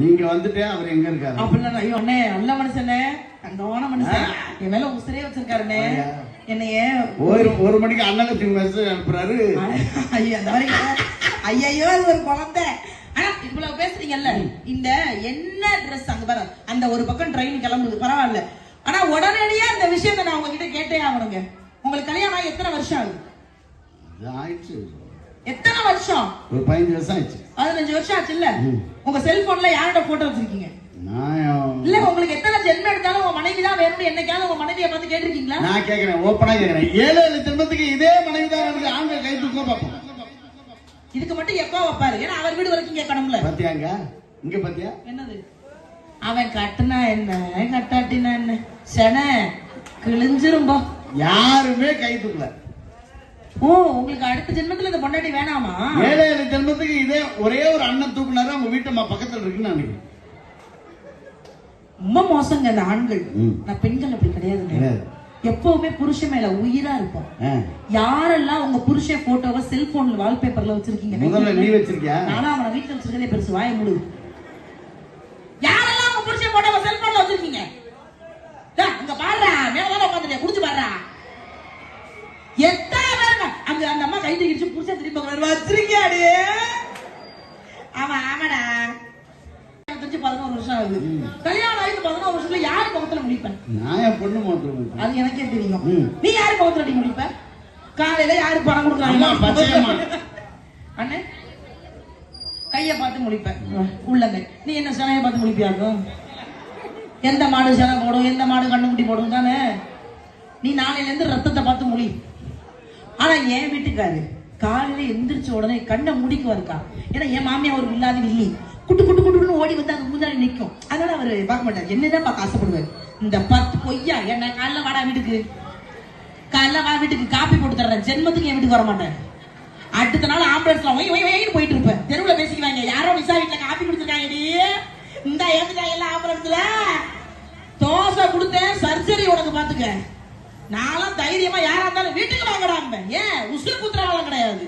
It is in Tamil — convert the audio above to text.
நீங்க வந்துட்டே அவர் எங்க இருக்காரு? அப்படின்னா ஐயோ அண்ணே நல்ல மனுஷனே. தங்கமான மனுஷன். என் மேல உசிரே வச்சிருக்காருண்ணே. என்னைய. ஒரு ஒரு மணிக்கு அண்ணலட்சுமி மெசேஜ் அனுப்புறாரு. ஐயா அந்த மாதிரி ஐயோ அது ஒரு குழந்தை. ஆனா இவ்வளவு பேசுறீங்கல்ல. இந்த என்ன ட்ரெஸ் அங்க பாரு. அந்த ஒரு பக்கம் ட்ரெயின் கிளம்புது. பரவாயில்ல. ஆனா உடனடியா இந்த விஷயத்தை நான் உங்ககிட்ட கேட்டே ஆகணுங்க. உங்களுக்கு கல்யாணம் எத்தனை வருஷம் ஆகுது? ஆயிடுச்சு. எத்தனை வருஷம்? ஒரு பதினஞ்சு வருஷம் ஆயிடுச்சு. பதினஞ்சு வருஷம் ஆச்சு இல்ல. உங்க செல்போன்ல யாரோட போட்டோ வச்சிருக்கீங்க? இல்ல உங்களுக்கு எத்தனை ஜென்மம் எடுத்தாலும் உங்க மனைவி தான் வேணும்னு என்னைக்காவது உங்க மனைவியை பார்த்து கேட்டிருக்கீங்களா? நான் கேக்குறேன் ஓப்பனா கேக்குறேன் ஏழு ஏழு ஜென்மத்துக்கு இதே மனைவி தான் எனக்கு ஆண்கள் கை தூக்க பார்ப்போம். இதுக்கு மட்டும் எப்போ வைப்பாரு? ஏன்னா அவர் வீடு வரைக்கும் கேட்கணும்ல. பாத்தியாங்க இங்க பாத்தியா? என்னது? அவன் கட்டுனா என்ன? கட்டாட்டினா என்ன? சென கிழிஞ்சிரும்போ யாருமே கை தூக்கல ஓ உங்களுக்கு அடுத்த ஜென்மத்துல இந்த பொண்டாட்டி வேணாமா? ஏழு ஏழு ஜென்மத்துக்கு இதே ஒரே ஒரு அண்ணன் தூக்குனாரு அவங்க வீட்டு பக்கத்துல இருக்குன்னு நினைக்கிறேன். ரொம்ப மோசங்க இந்த ஆண்கள். நான் பெண்கள் அப்படி கிடையாதுங்க. கிடையாது. எப்பவுமே புருஷன் மேல உயிரா இருப்போம். யாரெல்லாம் உங்க புருஷன் போட்டோவை செல்போன்ல வால்பேப்பர்ல வச்சிருக்கீங்க நானும் அவனை வீட்டுல வச்சிருக்கதே பெருசு வாய முழு யாரெல்லாம் உங்க புருஷன் போட்டோவை செல்போன்ல வச்சிருக்கீங்க? புருஷன் திரும்பி வச்சிருக்கியாடி? ஆமா ஆமாடா. பதினோரு வருஷம் ஆகுது. கல்யாணம் ஆகி பதினோரு வருஷத்துல யாரு முகத்துல முடிப்பேன்? நான் என் பொண்ணு அது எனக்கே தெரியும். நீ யாரு முகத்துல அடி முடிப்ப? காலையில யாரு பணம். கொடுக்குறாங்க? அண்ணே கைய பார்த்து முடிப்பேன். உள்ளங்க. நீ என்ன சனைய பார்த்து முடிப்பியாக்கும் எந்த மாடு சனை போடும் எந்த மாடு கண்ணுக்குட்டி போடும் தானே? நீ நாளையில இருந்து ரத்தத்தை பார்த்து முடி. ஆனா என் வீட்டுக்காரு காலையில எந்திரிச்ச உடனே கண்ணை முடிக்கு வருக்கா ஏன்னா என் மாமியா ஒரு இல்லாத வில்லி குட்டு குட்டு குட்டுன்னு ஓடி வந்து அது முன்னாடி நிற்கும் அதனால அவர் பார்க்க மாட்டார். என்னதான் பார்க்க ஆசைப்படுவார். இந்த பத்து பொய்யா என்ன காலைல வாடா வீட்டுக்கு. காலைல வா வீட்டுக்கு காப்பி போட்டு தர்றேன். ஜென்மத்துக்கு என் வீட்டுக்கு வர மாட்டேன் அடுத்த நாள் ஆம்புலன்ஸ்ல ஒய் ஒய் ஒய்னு போயிட்டு இருப்பேன். தெருவில் பேசிக்கிறாங்க யாரோ விசா வீட்டில் காப்பி கொடுத்துருக்காங்கடி இந்த ஏத்துட்டாங்க எல்லாம் ஆம்புலன்ஸ்ல தோசை கொடுத்தேன். சர்ஜரி உனக்கு பார்த்துக்க. நானும் தைரியமா யாரா இருந்தாலும் வீட்டுக்கு வாங்கடாம்பேன் ஏன்? உசுறு குத்துறவாளம் கிடையாது.